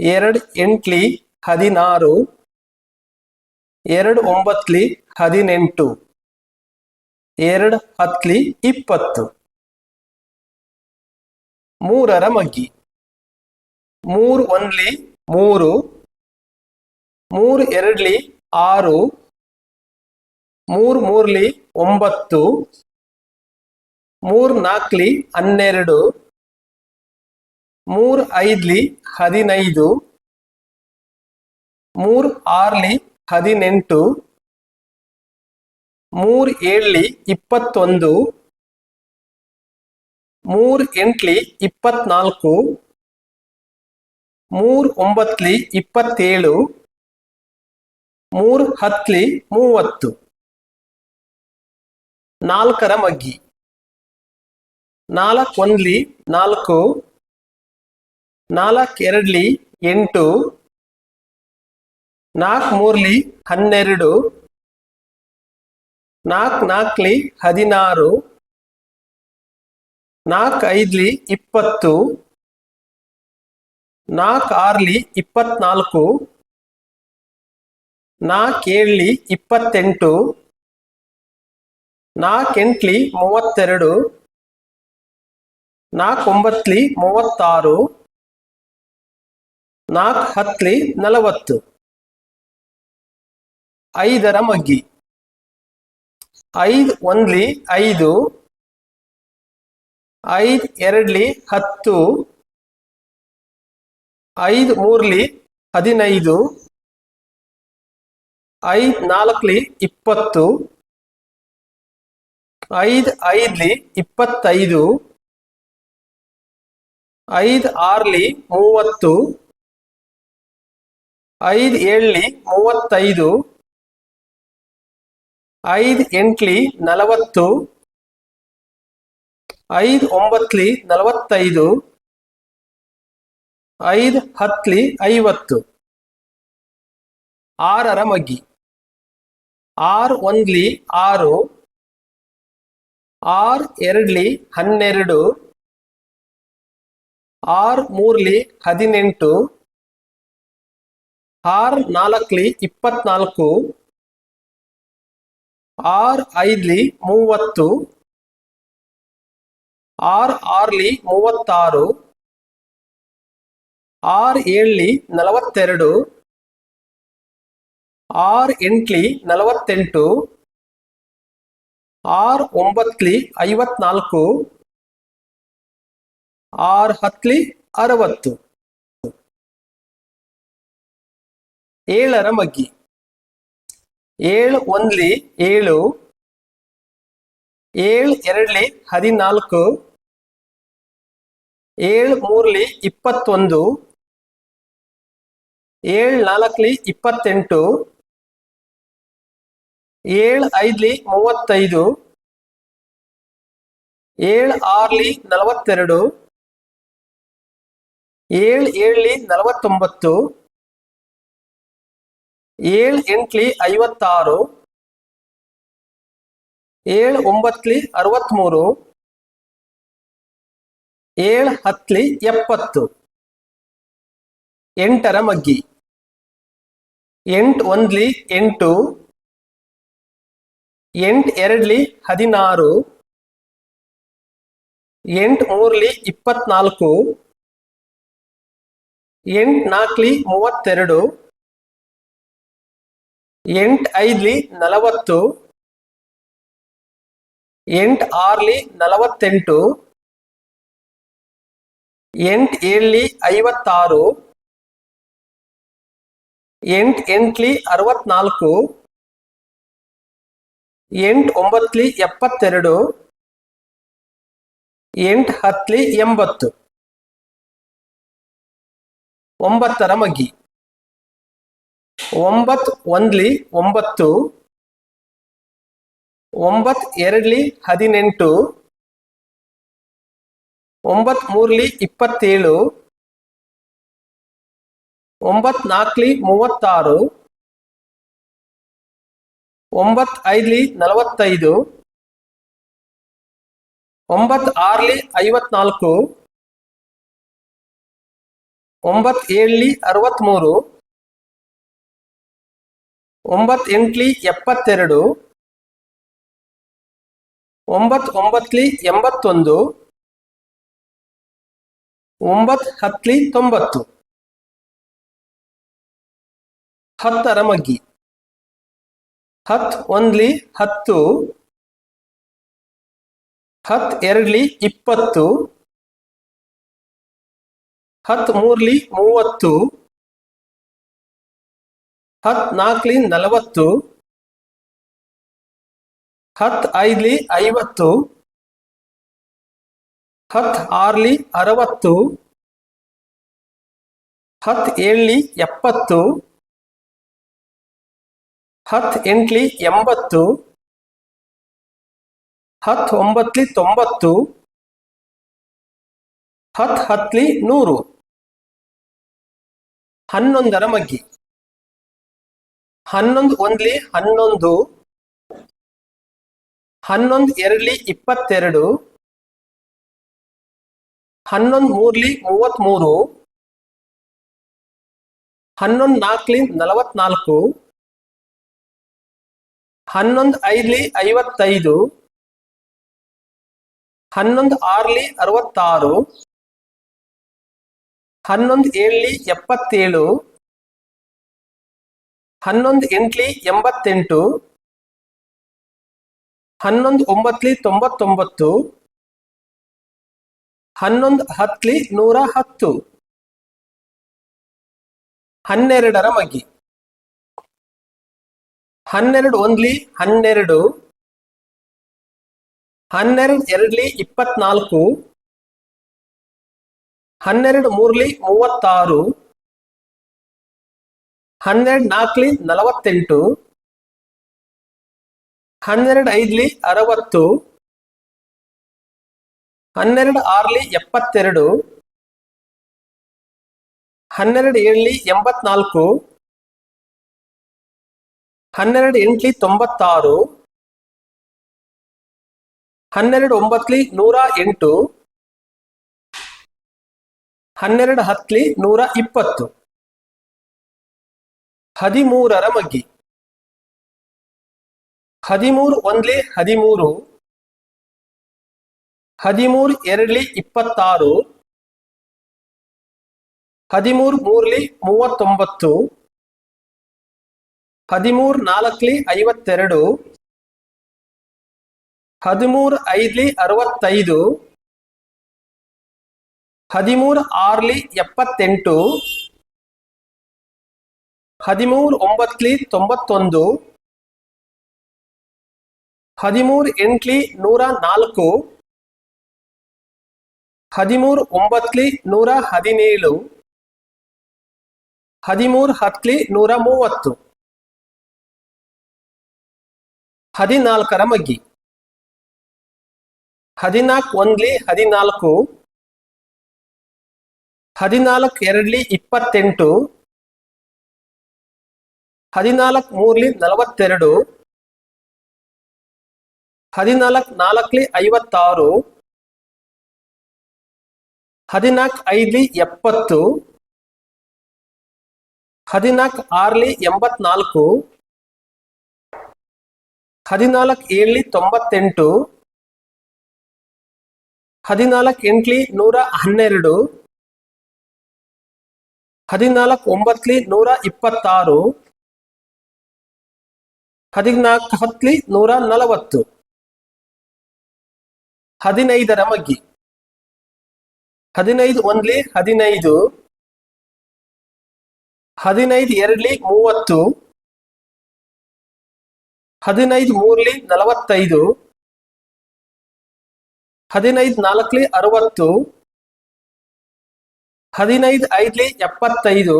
ಎರಡು ಎಂಟ್ಲಿ ಹದಿನಾರು, ಎರಡು ಒಂಬತ್ಲಿ ಹದಿನೆಂಟು, ಎರಡು ಹತ್ಲಿ ಇಪ್ಪತ್ತು. ಮೂರರ ಮಗ್ಗಿ. ಮೂರು ಒಂದ್ಲಿ ಮೂರು ಮೂರು ಎರಡ್ಲಿ ಆರು, ಮೂರು ಮೂರ್ಲಿ ಒಂಬತ್ತು, ಮೂರು ನಾಲ್ಕಲಿ ಹನ್ನೆರಡು. ಮೂರು ಐದ್ಲಿ ಹದಿನೈದು, ಮೂರ್ ಆರ್ಲಿ ಹದಿನೆಂಟು, ಮೂರ್ ಏಳ್ಲಿ ಇಪ್ಪತ್ತೊಂದು, ಮೂರ್ ಎಂಟ್ಲಿ ಇಪ್ಪತ್ನಾಲ್ಕು, ಮೂರ್ ಒಂಬತ್ಲಿ ಇಪ್ಪತ್ತೇಳು, ಮೂರ್ ಹತ್ಲಿ ಮೂವತ್ತು. ನಾಲ್ಕರ ಮಗ್ಗಿ. ನಾಲ್ಕೊಂದ್ಲಿ ನಾಲ್ಕು ನಾಲ್ಕು, ಎರಡ್ಲಿ, ಎಂಟು, ನಾಲ್ಕು, ಮೂರ್ಲಿ, ಹನ್ನೆರಡು, ನಾಲ್ಕು ನಾಲ್ಕಲಿ ಹದಿನಾರು ನಾಲ್ಕು, ಐದ್ಲಿ, ಇಪ್ಪತ್ತು, ನಾಲ್ಕು ಆರ್ಲಿ ಇಪ್ಪತ್ನಾಲ್ಕು ನಾಲ್ಕು ಏಳ್ಲಿ ಇಪ್ಪತ್ತೆಂಟು ನಾಲ್ಕು, ಎಂಟ್ಲಿ, ಮೂವತ್ತೆರಡು, ನಾಲ್ಕು, ಒಂಬತ್ಲಿ, ಮೂವತ್ತಾರು ನಾಲ್ಕು ಹತ್ಲಿ ನಲವತ್ತು. ಐದರ ಮಗ್ಗಿ. ಐದು ಒಂದ್ಲಿ ಐದು. ಐದು ಎರಡ್ಲಿ ಹತ್ತು. ಐದು ಮೂರ್ಲಿ ಹದಿನೈದು. ಐದು ನಾಲ್ಕಲಿ ಇಪ್ಪತ್ತು. ಐದು ಐದ್ಲಿ ಇಪ್ಪತ್ತೈದು. ಐದು ಆರ್ಲಿ ಮೂವತ್ತು. ಐದು ಏಳ್ಲಿ ಮೂವತ್ತೈದು, ಐದು ಎಂಟ್ಲಿ ನಲವತ್ತು, ಐದು ಒಂಬತ್ಲಿ ನಲವತ್ತೈದು, ಐದು ಹತ್ಲಿ ಐವತ್ತು. ಆರರ ಮಗ್ಗಿ. ಆರು ಒಂದ್ಲಿ ಆರು, ಆರ್ ಎರಡ್ಲಿ ಹನ್ನೆರಡು, ಆರು ಮೂರ್ಲಿ ಹದಿನೆಂಟು ಆರು ನಾಲ್ಕಲಿ ಇಪ್ಪತ್ನಾಲ್ಕು ಆರ್ ಐದ್ಲಿ ಮೂವತ್ತು ಆರ್ ಆರ್ಲಿ ಮೂವತ್ತಾರು ಆರ್ ಏಳ್ಲಿ ನಲವತ್ತೆರಡು ಆರ್ ಎಂಟ್ಲಿ ನಲವತ್ತೆಂಟು ಆರ್ ಒಂಬತ್ಲಿ ಐವತ್ನಾಲ್ಕು ಆರ್ ಹತ್ತಲಿ ಅರವತ್ತು. ಏಳರ ಮಗ್ಗಿ. ಏಳು ಒಂದ್ಲಿ ಏಳು ಏಳು ಎರಡ್ಲಿ ಹದಿನಾಲ್ಕು, ಏಳು ಮೂರ್ಲಿ ಇಪ್ಪತ್ತೊಂದು, ಏಳು ನಾಲ್ಕಲಿ ಇಪ್ಪತ್ತೆಂಟು, ಏಳು ಐದ್ಲಿ ಮೂವತ್ತೈದು, ಏಳು ಆರ್ಲಿ ನಲವತ್ತೆರಡು, ಏಳು ಏಳ್ಲಿ ನಲವತ್ತೊಂಬತ್ತು ಏಳು ಎಂಟ್ಲಿ ಐವತ್ತಾರು, ಏಳು ಒಂಬತ್ಲಿ ಅರವತ್ಮೂರು, ಏಳು ಹತ್ಲಿ ಎಪ್ಪತ್ತು. ಎಂಟರ ಮಗ್ಗಿ. ಎಂಟು ಒಂದ್ಲಿ ಎಂಟು ಎಂಟು ಎರಡ್ಲಿ ಹದಿನಾರು, ಎಂಟು ಮೂರ್ಲಿ ಇಪ್ಪತ್ನಾಲ್ಕು, ಎಂಟು ನಾಲ್ಕಲಿ ಮೂವತ್ತೆರಡು. ಎಂಟು ಐದ್ಲಿ ನಲವತ್ತು, ಎಂಟ್ ಆರ್ಲಿ ನಲವತ್ತೆಂಟು, ಎಂಟ್ ಏಳ್ಲಿ ಐವತ್ತಾರು, ಎಂಟ್ ಎಂಟ್ಲಿ ಅರವತ್ನಾಲ್ಕು, ಎಂಟ್ ಒಂಬತ್ಲಿ ಎಪ್ಪತ್ತೆರಡು, ಎಂಟ್ ಹತ್ಲಿ ಎಂಬತ್ತು. ಒಂಬತ್ತರ ಮಗ್ಗಿ. ಒಂಬತ್ತು ಒಂದ್ಲಿ ಒಂಬತ್ತು, ಒಂಬತ್ ಎರಡ್ಲಿ ಹದಿನೆಂಟು, ಒಂಬತ್ ಮೂರ್ಲಿ ಇಪ್ಪತ್ತೇಳು, ಒಂಬತ್ ನಾಲ್ಕಲಿ ಮೂವತ್ತಾರು, ಒಂಬತ್ ಐದ್ಲಿ ನಲವತ್ತೈದು, ಒಂಬತ್ ಆರ್ಲಿ ಐವತ್ನಾಲ್ಕು, ಒಂಬತ್ ಏಳ್ಲಿ ಅರವತ್ಮೂರು ಒಂಬತ್ ಎಂಟ್ಲಿ ಎಪ್ಪತ್ತೆರಡು ಒಂಬತ್ ಒಂಬತ್ಲಿ ಎಂಬತ್ತೊಂದು ಒಂಬತ್ ಹತ್ಲಿ ತೊಂಬತ್ತು. ಹತ್ತರ ಮಗ್ಗಿ. ಹತ್ ಒಂದ್ಲಿ ಹತ್ತು ಹತ್ ಎರಡ್ಲಿ ಇಪ್ಪತ್ತು ಹತ್ ಮೂರ್ಲಿ ಮೂವತ್ತು. ಹತ್ ನಾಲ್ಕಲಿ ನಲವತ್ತು ಹತ್ ಐದ್ಲಿ ಐವತ್ತು ಹತ್ ಆರ್ಲಿ ಅರವತ್ತು ಹತ್ ಏಳ್ಲಿ ಎಪ್ಪತ್ತು ಹತ್ ಎಂಟ್ಲಿ ಎಂಬತ್ತು ಹತ್ ಒಂಬತ್ಲಿ ತೊಂಬತ್ತು ಹತ್ ಹತ್ಲಿ ನೂರು ಹನ್ನೊಂದರ ಮಗ್ಗಿ. ಹನ್ನೊಂದು ಒಂದ್ಲಿ ಹನ್ನೊಂದು. ಹನ್ನೊಂದು ಎರಡ್ಲಿ ಇಪ್ಪತ್ತೆರಡು. ಹನ್ನೊಂದು ಮೂರ್ಲಿ ಮೂವತ್ಮೂರು. ಹನ್ನೊಂದು ನಾಲ್ಕಲಿ ನಲವತ್ನಾಲ್ಕು. ಹನ್ನೊಂದು ಐದ್ಲಿ ಐವತ್ತೈದು. ಹನ್ನೊಂದು ಆರ್ಲಿ ಅರವತ್ತಾರು. ಹನ್ನೊಂದು ಏಳ್ಲಿ ಎಪ್ಪತ್ತೇಳು. ಹನ್ನೊಂದು ಎಂಟ್ಲಿ ಎಂಬತ್ತೆಂಟು, ಹನ್ನೊಂದು ಒಂಬತ್ಲಿ ತೊಂಬತ್ತೊಂಬತ್ತು, ಹನ್ನೊಂದು ಹತ್ಲಿ ನೂರ ಹತ್ತು. ಹನ್ನೆರಡರ ಮಗ್ಗಿ. ಹನ್ನೆರಡು ಒಂದ್ಲಿ ಹನ್ನೆರಡು ಹನ್ನೆರಡು ಎರಡ್ಲಿ ಇಪ್ಪತ್ನಾಲ್ಕು, ಹನ್ನೆರಡು ಮೂರ್ಲಿ ಮೂವತ್ತಾರು. ಹನ್ನೆರಡು ನಾಲ್ಕಲಿ ನಲವತ್ತೆಂಟು. ಹನ್ನೆರಡು ಐದಲಿ ಅರವತ್ತು. ಹನ್ನೆರಡು ಆರ್ಲಿ ಎಪ್ಪತ್ತೆರಡು. ಹನ್ನೆರಡು ಏಳ್ಲಿ ಎಂಬತ್ನಾಲ್ಕು. ಹನ್ನೆರಡು ಎಂಟ್ಲಿ ತೊಂಬತ್ತಾರು. ಹನ್ನೆರಡು ಒಂಬತ್ಲಿ ನೂರ ಎಂಟು. ಹನ್ನೆರಡು ಹತ್ತಲಿ ನೂರ ಇಪ್ಪತ್ತು. ಹದಿಮೂರರ ಮಗ್ಗಿ. ಹದಿಮೂರು ಒಂದ್ಲಿ ಹದಿಮೂರು. ಹದಿಮೂರು ಎರಡ್ಲಿ ಇಪ್ಪತ್ತಾರು. ಹದಿಮೂರು ಮೂರ್ಲಿ ಮೂವತ್ತೊಂಬತ್ತು. ಹದಿಮೂರು ನಾಲ್ಕಲಿ ಐವತ್ತೆರಡು. ಹದಿಮೂರು ಐದ್ಲಿ ಅರವತ್ತೈದು. ಹದಿಮೂರು ಆರ್ಲಿ ಎಪ್ಪತ್ತೆಂಟು. ಹದಿಮೂರು ಒಂಬತ್ಲಿ ತೊಂಬತ್ತೊಂದು. ಹದಿಮೂರು ಎಂಟ್ಲಿ ನೂರ ನಾಲ್ಕು. ಹದಿಮೂರು ಒಂಬತ್ಲಿ ನೂರ ಹದಿನೇಳು. ಹದಿಮೂರು ಹತ್ಲಿ ನೂರ ಮೂವತ್ತು. ಹದಿನಾಲ್ಕರ ಮಗ್ಗಿ. ಹದಿನಾಲ್ಕು ಒಂದ್ಲಿ ಹದಿನಾಲ್ಕು. ಹದಿನಾಲ್ಕು ಎರಡ್ಲಿ ಇಪ್ಪತ್ತೆಂಟು. ಹದಿನಾಲ್ಕು ಮೂರ್ಲಿ ನಲವತ್ತೆರಡು. ಹದಿನಾಲ್ಕು ನಾಲ್ಕಲಿ ಐವತ್ತಾರು. ಹದಿನಾಲ್ಕು ಐದ್ಲಿ ಎಪ್ಪತ್ತು. ಹದಿನಾಲ್ಕು ಆರ್ಲಿ ಎಂಬತ್ನಾಲ್ಕು. ಹದಿನಾಲ್ಕು ಏಳ್ಲಿ ತೊಂಬತ್ತೆಂಟು. ಹದಿನಾಲ್ಕು ಎಂಟ್ಲಿ ನೂರ ಹನ್ನೆರಡು. ಹದಿನಾಲ್ಕು ಒಂಬತ್ಲಿ ನೂರ ಇಪ್ಪತ್ತಾರು. ಹದಿನಾಲ್ಕು ಹತ್ಲಿ ನೂರ ನಲವತ್ತು. ಹದಿನೈದರ ಮಗ್ಗಿ. ಹದಿನೈದು ಒಂದ್ಲಿ ಹದಿನೈದು. ಹದಿನೈದು ಎರಡ್ಲಿ ಮೂವತ್ತು. ಹದಿನೈದು ಮೂರ್ಲಿ ನಲವತ್ತೈದು. ಹದಿನೈದು ನಾಲ್ಕಲಿ ಅರವತ್ತು. ಹದಿನೈದು ಐದ್ಲಿ ಎಪ್ಪತ್ತೈದು.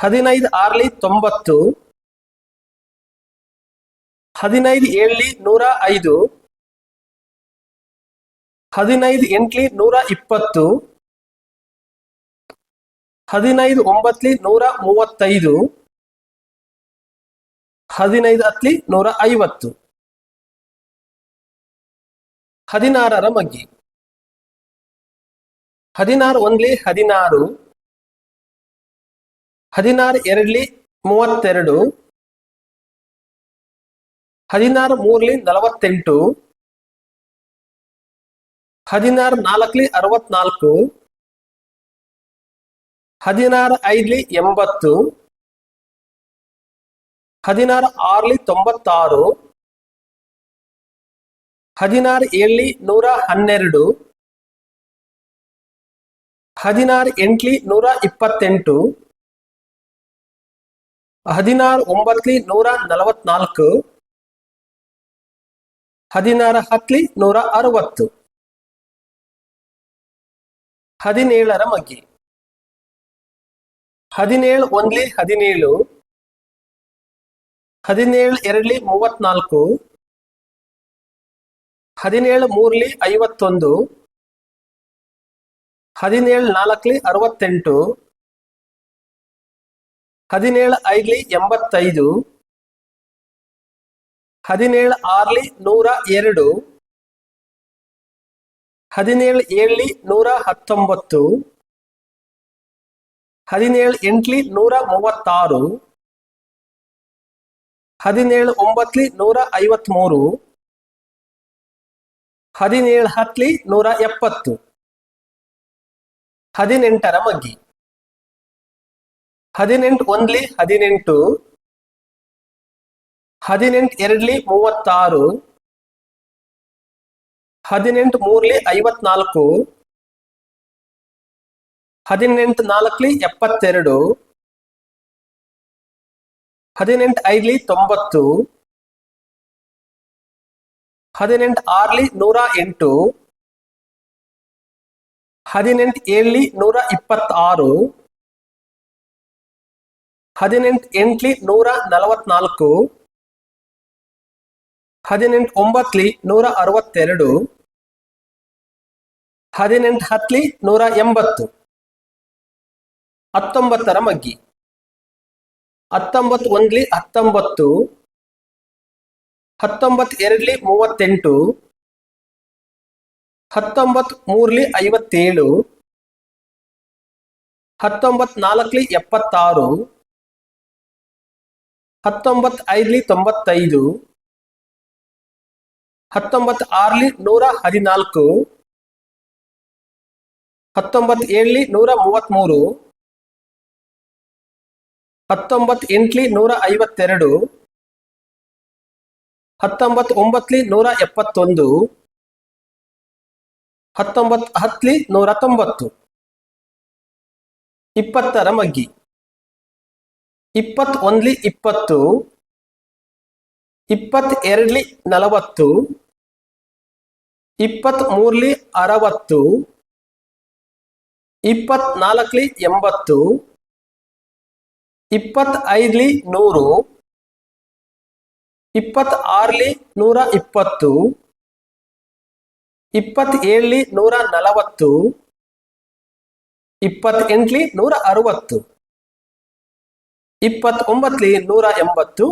ಹದಿನೈದು ಆರ್ಲಿ ತೊಂಬತ್ತು. ಹದಿನೈದು ಏಳ್ಲಿ ನೂರ ಐದು. ಹದಿನೈದು ಎಂಟ್ಲಿ ನೂರ ಇಪ್ಪತ್ತು. ಹದಿನೈದು ಒಂಬತ್ಲಿ ನೂರ ಮೂವತ್ತೈದು. ಹದಿನೈದು ಹತ್ಲಿ ನೂರ ಐವತ್ತು. ಹದಿನಾರರ ಮಗ್ಗಿ. ಹದಿನಾರು ಒಂದ್ಲಿ ಹದಿನಾರು. ಹದಿನಾರು ಎರಡ್ಲಿ ಮೂವತ್ತೆರಡು. ಹದಿನಾರು ಮೂರ್ಲಿ ನಲವತ್ತೆಂಟು. ಹದಿನಾರು ನಾಲ್ಕಲಿ ಅರವತ್ನಾಲ್ಕು. ಹದಿನಾರು ಐದ್ಲಿ ಎಂಬತ್ತು. ಹದಿನಾರು ಆರ್ಲಿ ತೊಂಬತ್ತಾರು. ಹದಿನಾರು ಏಳ್ಲಿ ನೂರ ಹನ್ನೆರಡು. ಹದಿನಾರು ಎಂಟ್ಲಿ ನೂರ ಇಪ್ಪತ್ತೆಂಟು. ಹದಿನಾರು ಒಂಬತ್ಲಿ ನೂರ ನಲವತ್ನಾಲ್ಕು. ಹದಿನಾರು ಹತ್ಲಿ ನೂರ ಅರವತ್ತು. ಹದಿನೇಳರ ಮಗ್ಗಿ. ಹದಿನೇಳು ಒಂದ್ಲಿ ಹದಿನೇಳು. ಹದಿನೇಳು ಎರಡ್ಲಿ ಮೂವತ್ನಾಲ್ಕು. ಹದಿನೇಳು ಮೂರ್ಲಿ ಐವತ್ತೊಂದು. ಹದಿನೇಳು ನಾಲ್ಕಲಿ ಅರವತ್ತೆಂಟು. ಹದಿನೇಳು ಐದ್ಲಿ ಎಂಬತ್ತೈದು. ಹದಿನೇಳು ಆರ್ಲಿ ನೂರ ಎರಡು. ಹದಿನೇಳು ಏಳ್ಲಿ ನೂರ ಹತ್ತೊಂಬತ್ತು. ಹದಿನೇಳು ಎಂಟ್ಲಿ ನೂರ ಮೂವತ್ತಾರು. ಹದಿನೇಳು ಒಂಬತ್ಲಿ ನೂರ ಐವತ್ಮೂರು. ಹದಿನೇಳು ಹತ್ಲಿ ನೂರ ಎಪ್ಪತ್ತು. ಹದಿನೆಂಟರ ಮಗ್ಗಿ. ಹದಿನೆಂಟು ಒಂದ್ಲಿ ಹದಿನೆಂಟು. ಹದಿನೆಂಟು ಎರಡ್ಲಿ ಮೂವತ್ತಾರು. ಹದಿನೆಂಟು ಮೂರ್ಲಿ ಐವತ್ನಾಲ್ಕು. ಹದಿನೆಂಟು ನಾಲ್ಕಲಿ ಎಪ್ಪತ್ತೆರಡು. ಹದಿನೆಂಟು ಐದ್ಲಿ ತೊಂಬತ್ತು. ಹದಿನೆಂಟು ಆರ್ಲಿ ನೂರ ಎಂಟು. ಹದಿನೆಂಟು ಏಳ್ಲಿ ನೂರ ಇಪ್ಪತ್ತಾರು. ಹದಿನೆಂಟು ಎಂಟ್ಲಿ ನೂರ ನಲವತ್ನಾಲ್ಕು. ಹದಿನೆಂಟು ಒಂಬತ್ಲಿ ನೂರ ಅರವತ್ತೆರಡು ಹದಿನೆಂಟು ಹತ್ಲಿ ನೂರ ಎಂಬತ್ತು ಹತ್ತೊಂಬತ್ತರ ಮಗ್ಗಿ. ಹತ್ತೊಂಬತ್ತು ಒಂದ್ಲಿ ಹತ್ತೊಂಬತ್ತು. ಹತ್ತೊಂಬತ್ತು ಎರಡ್ಲಿ ಮೂವತ್ತೆಂಟು. ಹತ್ತೊಂಬತ್ತು ಮೂರ್ಲಿ ಐವತ್ತೇಳು. ಹತ್ತೊಂಬತ್ತು ನಾಲ್ಕಲಿ ಎಪ್ಪತ್ತಾರು. ಹತ್ತೊಂಬತ್ತು ಐದ್ಲಿ ತೊಂಬತ್ತೈದು. ಹತ್ತೊಂಬತ್ತು ಆರ್ಲಿ ನೂರ ಹದಿನಾಲ್ಕು. ಹತ್ತೊಂಬತ್ತು ಏಳ್ಲಿ ನೂರ ಮೂವತ್ಮೂರು ಹತ್ತೊಂಬತ್ತು ಎಂಟ್ಲಿ ನೂರ ಐವತ್ತೆರಡು. ಹತ್ತೊಂಬತ್ತು ಒಂಬತ್ಲಿ ನೂರ ಎಪ್ಪತ್ತೊಂದು. ಹತ್ತೊಂಬತ್ ಹತ್ಲಿ ನೂರ ತೊಂಬತ್ತು. ಇಪ್ಪತ್ತರ ಮಗ್ಗಿ. ಇಪ್ಪತ್ತೊಂದ್ಲಿ ಇಪ್ಪತ್ತು. ಇಪ್ಪತ್ತೆರಡ್ಲಿ ನಲವತ್ತು. ಇಪ್ಪತ್ ಮೂರ್ಲಿ ಅರವತ್ತು, ಇಪ್ಪತ್ನಾಲ್ಕಲಿ ಎಂಬತ್ತು, ಇಪ್ಪತ್ತೈದ್ಲಿ ನೂರು, ಇಪ್ಪತ್ತಾರ್ಲಿ ನೂರ ಇಪ್ಪತ್ತು, ಇಪ್ಪತ್ತೇಳಲಿ ನೂರ ನಲವತ್ತು, ಇಪ್ಪತ್ತೆಂಟ್ಲಿ ನೂರ ಅರವತ್ತು, ಇಪ್ಪತ್ತೊಂಬತ್ತಲಿ ನೂರ ಎಂಬತ್ತು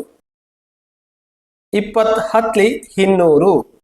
ಇಪ್ಪತ್ತು ಹತ್ತಲಿ ಇನ್ನೂರು.